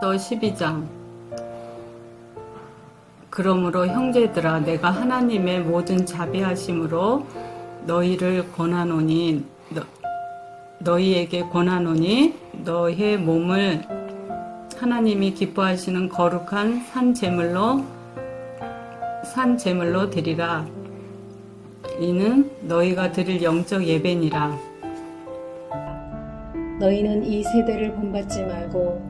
또 12장. 그러므로 형제들아 내가 하나님의 모든 자비하심으로 너희를 권하노니 너, 너희에게 권하노니 너희의 몸을 하나님이 기뻐하시는 거룩한 산 제물로 산 제물로 드리라. 이는 너희가 드릴 영적 예배니라. 너희는 이 세대를 본받지 말고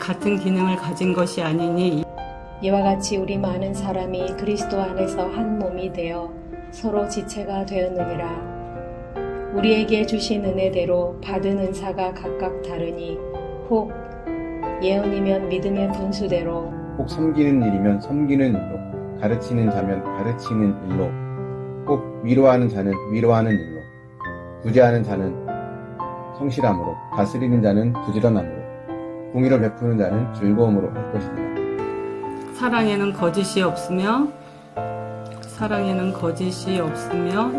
같은 기능을 가진 것이 아니니 이와 같이 우리 많은 사람이 그리스도 안에서 한 몸이 되어 서로 지체가 되었느니라. 우리에게 주신 은혜대로 받은 은사가 각각 다르니 혹 예언이면 믿음의 분수대로 꼭 섬기는 일이면 섬기는 일로, 가르치는 자면 가르치는 일로, 꼭 위로하는 자는 위로하는 일로, 구제하는 자는 성실함으로, 다스리는 자는 부지런함으로, 공의를 베푸는 자는 즐거움으로 할 것이니라. 사랑에는 거짓이 없으며 사랑에는 거짓이 없으며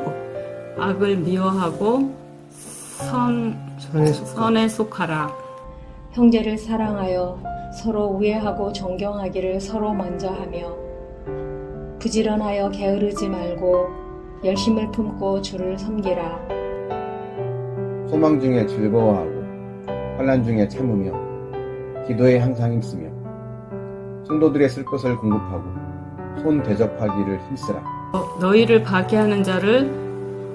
악을 미워하고 선 선에 속하라. 형제를 사랑하여 서로 우애하고 존경하기를 서로 먼저 하며 부지런하여 게으르지 말고 열심을 품고 주를 섬기라. 소망 중에 즐거워하고, 환란 중에 참으며, 기도에 항상 힘쓰며, 성도들의 쓸 것을 공급하고, 손 대접하기를 힘쓰라. 어, 너희를 박해하는 자를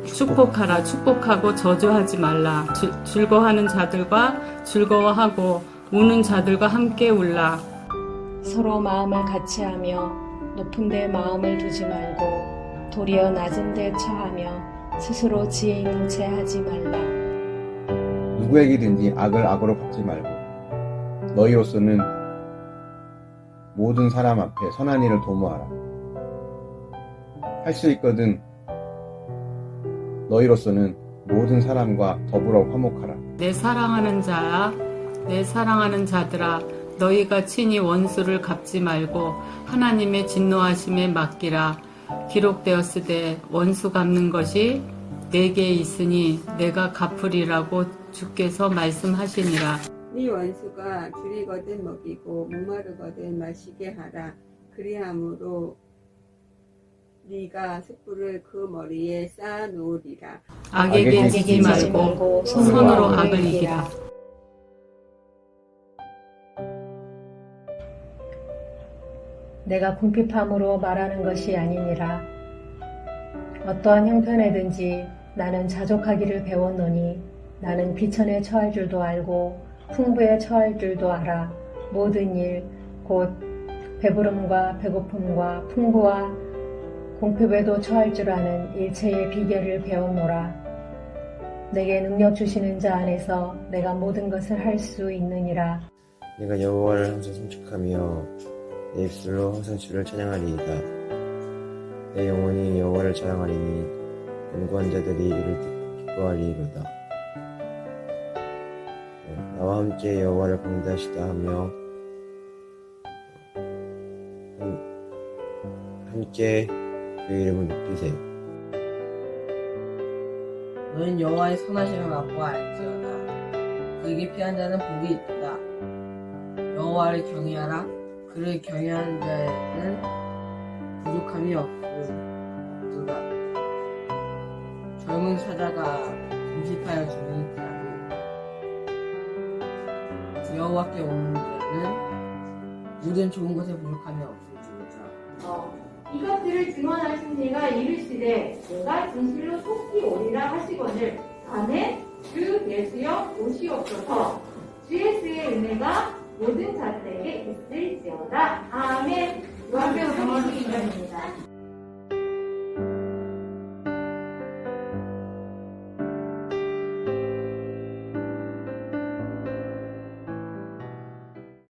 축복하라. 축복하고 저주하지 말라. 주- 즐거워하는 자들과 즐거워하고 우는 자들과 함께 울라. 서로 마음을 같이 하며 높은 데 마음을 두지 말고 도리어 낮은 데 처하며 스스로 지혜 있는 채 하지 말라. 누구에게든지 악을 악으로 갚지 말고, 너희로서는 모든 사람 앞에 선한 일을 도모하라. 할 수 있거든 너희로서는 모든 사람과 더불어 화목하라. 내 사랑하는 자야, 내 사랑하는 자들아, 너희가 친히 원수를 갚지 말고 하나님의 진노하심에 맡기라. 기록되었으되 원수 갚는 것이 내게 있으니 내가 갚으리라고 주께서 말씀하시니라. 네 원수가 줄이거든 먹이고 목마르거든 마시게 하라. 그리함으로 네가 숯불을 그 머리에 쌓아 놓으리라. 악에게 지지 말고 손으로 악을 이기라. 내가 궁핍함으로 말하는 것이 아니니라. 어떠한 형편에든지 나는 자족하기를 배웠노니 나는 비천에 처할 줄도 알고 풍부에 처할 줄도 알아. 모든 일, 곧 배부름과 배고픔과 풍부와 공핍에도 처할 줄 아는 일체의 비결을 배웠노라. 내게 능력 주시는 자 안에서 내가 모든 것을 할 수 있느니라. 내가 여호와를 항상 숨축하며 내 입술로 항상 주를 찬양하리이다. 내 영혼이 여호와를 자랑하리니 연구한 자들이 이를 기뻐하리이로다. 함께 여호와를 강대하시다 하며 함께 그 이름을 높이세요. 너는 여호와의 선하심을 맛보아 알지어다. 그에게 피한 자는 복이 있다. 여호와를 경외하라. 그를 경외하는 자에는 부족함이 없도다. 젊은 사자가 금식하여 죽으니라도 여호와께 오는 자는 모든 좋은 것에 부족함이 없을지어다. 어, 이것들을 증언하신 이가 이르시되 내가 진실로 속히 오리라 하시거늘 아멘 주 예수여 오시옵소서. 주 예수의 은혜가 모든 자들에게 있을지어다. 아멘. 요한복음 12장입니다